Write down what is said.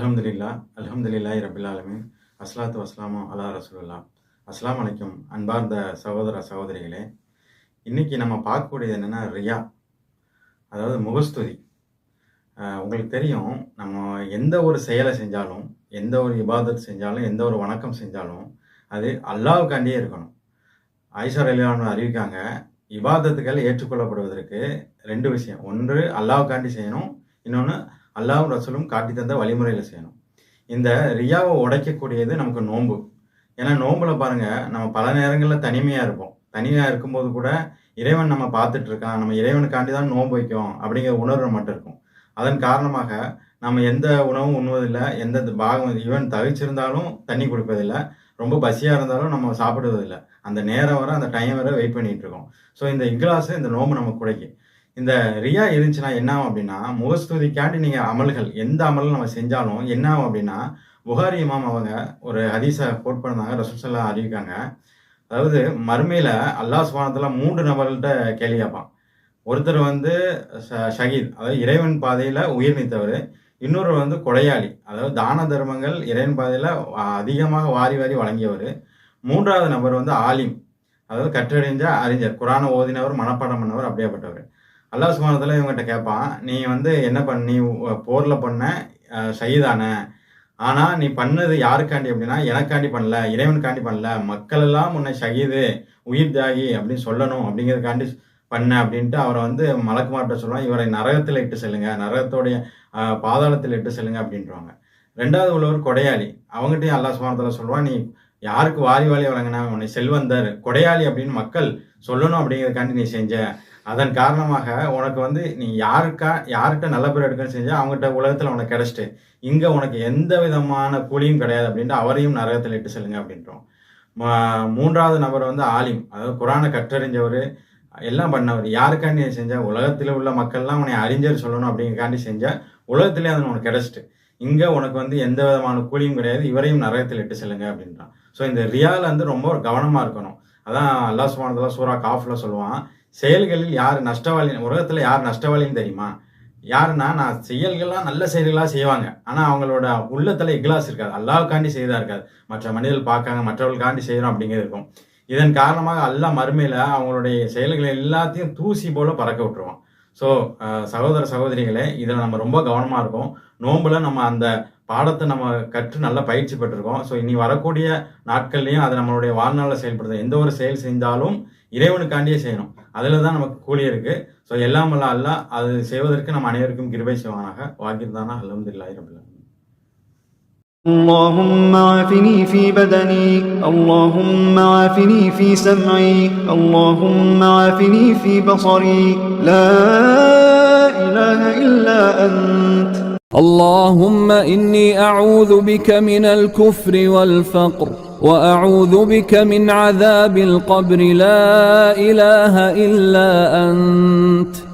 அலமதுல்லா அல்ஹம்துலில்லாஹி ரபில் ஆலமீன். அஸ்லாத்து வஸ்லாமு அலா ரசூலுல்லா அஸ்லாம் அலைக்கும் அன்பார்ந்த சகோதர சகோதரிகளே இன்னைக்கு நம்ம பார்க்கக்கூடியது என்னென்னா ரியா அதாவது முகஸ்துதி. உங்களுக்கு தெரியும் நம்ம எந்த ஒரு செயலை செஞ்சாலும் எந்த ஒரு இபாதத் செஞ்சாலும் எந்த ஒரு வணக்கம் செஞ்சாலும் அது அல்லாவுக்காண்டியே இருக்கணும். ஐஸ்வர் அலிவான் அறிவிக்காங்க இபாதத்துகள் ஏற்றுக்கொள்ளப்படுவதற்கு ரெண்டு விஷயம். ஒன்று அல்லாவுக்காண்டி செய்யணும் இன்னொன்று அல்லாஹ்வும் ரசூலும் காட்டி தந்த வழிமுறையில் செய்யணும். இந்த ரியாவை உடைக்கக்கூடியது நமக்கு நோன்பு. ஏன்னா நோன்புல பாருங்க நம்ம பல நேரங்களில் தனிமையாக இருப்போம். தனியாக இருக்கும்போது கூட இறைவன் நம்ம பார்த்துட்டு இருக்கான் நம்ம இறைவனுக்காண்டி தான் நோன்பு வைக்கும் அப்படிங்கிற உணர்வு மட்டும் இருக்கும். அதன் காரணமாக நம்ம எந்த உணவும் உண்ணுவதில்லை எந்த பாகம் ஈவன் தவிச்சிருந்தாலும் தண்ணி குடிப்பதில்லை ரொம்ப பசியாக இருந்தாலும் நம்ம சாப்பிடுவதில்லை. அந்த நேரம் வர அந்த டைம் வர வெயிட் பண்ணிட்டு இருக்கோம். ஸோ இந்த இக்லாஸ் இந்த நோம்பு நமக்கு குடைக்கு இந்த ரியா இருந்துச்சுன்னா என்ன ஆகும் அப்படின்னா முகஸ்துதிக்காண்டி நீங்கள் அமல்கள் எந்த அமலும் நம்ம செஞ்சாலும் என்ன ஆகும் அப்படின்னா புகாரி இமாம் அவங்க ஒரு ஹதீஸை கோட் பண்ணாங்க ரசூசல்லா அறிவிக்காங்க. அதாவது மறுமையில் அல்லாஹ் சுபானத்தில் மூன்று நபர்கள்ட்ட கேள்வி கேட்பான். ஒருத்தர் வந்து ஷ- ஷஹீத் அதாவது இறைவன் பாதையில் உயிர் நீத்தவர். இன்னொரு வந்து கொடையாளி அதாவது தான தர்மங்கள் இறைவன் பாதையில் அதிகமாக வாரி வாரி வழங்கியவர். மூன்றாவது நபர் வந்து ஆலிம் அதாவது கற்றறிஞ்ச அறிஞர் குரான ஓதினவர் மனப்பாடம் பண்ணவர் அப்படியேப்பட்டவர். அல்லாஹ் சுமானத்தில் இவங்ககிட்ட கேட்பான் நீ வந்து என்ன பண்ண நீ போரில் பண்ண சைதான ஆனால் நீ பண்ணது யாருக்காண்டி அப்படின்னா எனக்காண்டி பண்ணல இறைவனுக்காண்டி பண்ணல. மக்கள் எல்லாம் உன்னை ஷஹீது உயிர் தியாகி அப்படின்னு சொல்லணும் அப்படிங்கிறதுக்காண்டி பண்ண அப்படின்ட்டு அவரை வந்து மலக்குமார்கிட்ட சொல்லுவான் இவரை நரகத்தில் இட்டு செல்லுங்க நரகத்தோடைய பாதாளத்தில் இட்டு செல்லுங்க அப்படின்றவாங்க ரெண்டாவது உள்ளவர் கொடையாளி. அவங்ககிட்டயும் அல்லாஹ் சுபானத்தில் சொல்லுவான் நீ யாருக்கு வாரி வாரி வழங்கினா உன்னை செல்வந்தர் கொடையாளி அப்படின்னு மக்கள் சொல்லணும் அப்படிங்கிறதுக்காண்டி நீ செஞ்ச. அதன் காரணமாக உனக்கு வந்து நீ யாருக்கா யார்கிட்ட நல்ல பேர் எடுக்கணும்னு செஞ்சா அவங்ககிட்ட உலகத்தில் உனக்கு கிடைச்சிட்டு இங்கே உனக்கு எந்த விதமான கூலியும் கிடையாது அப்படின்ட்டு அவரையும் நரகத்தில் இட்டு செல்லுங்க அப்படின்றோம். மூன்றாவது நபர் வந்து ஆலிம். அதாவது குரானை கற்றறிஞ்சவர் எல்லாம் பண்ணவர். யாருக்காண்டி நீ செஞ்ச? உலகத்தில் உள்ள மக்கள்லாம் உன்னை அறிஞர் சொல்லணும் அப்படிங்கிறக்காண்டி செஞ்ச. உலகத்திலே அது உனக்கு கிடைச்சிட்டு. இங்கே உனக்கு வந்து எந்த விதமான கூலியும் கிடையாது இவரையும் நரகத்தில் இட்டு செல்லுங்க அப்படின்றான். ஸோ இந்த ரியால வந்து ரொம்ப ஒரு கவனமாக இருக்கணும். அதான் அல்லாஹ் சுமானதெல்லாம் சூரா காஃப்ல சொல்லுவான் செயல்களில் யார் நஷ்டவாளி உலகத்தில் யார் நஷ்டவாளின்னு தெரியுமா? யாருன்னா நான் செயல்கள்லாம் நல்ல செயல்களாக செய்வாங்க. ஆனால் அவங்களோட உள்ளத்தில் இக்லாஸ் இருக்காது. அல்லாவுக்காண்டி செய்தா இருக்காது. மற்ற மனிதர்கள் பார்க்காங்க மற்றவர்களுக்காண்டி செய்கிறோம் அப்படிங்கிறது இருக்கும். இதன் காரணமாக அல்லாஹ் மறுமையில் அவங்களுடைய செயல்களை எல்லாத்தையும் தூசி போல பறக்க விட்டுருவான். ஸோ சகோதர சகோதரிகளே இதில் நம்ம ரொம்ப கவனமாக இருக்கோம். நோம்பில் நம்ம அந்த பாடத்தை நம்ம கற்று நல்லா பயிற்சி பெற்றிருக்கோம். ஸோ இனி வரக்கூடிய நாட்கள்லையும் அதை நம்மளுடைய வாழ்நாளில் செயல்படுத்த எந்த ஒரு செயல் செஞ்சாலும் இறைவனுக்காண்டியே செய்யணும். அதில் தான் நமக்கு கூலி இருக்குது ஸோ எல்லாம் அல்ல அல்லாஹ் அது செய்வதற்கு நம்ம அனைவருக்கும் கிருபை செய்வானாக. வாக்கியிருந்தானா அலமதுல்லாயிரம் இல்லை اللهم عافني في بدني اللهم عافني في سمعي اللهم عافني في بصري. لا إله إلا أنت. اللهم إني أعوذ بك من الكفر والفقر وأعوذ بك من عذاب القبر. لا إله إلا أنت.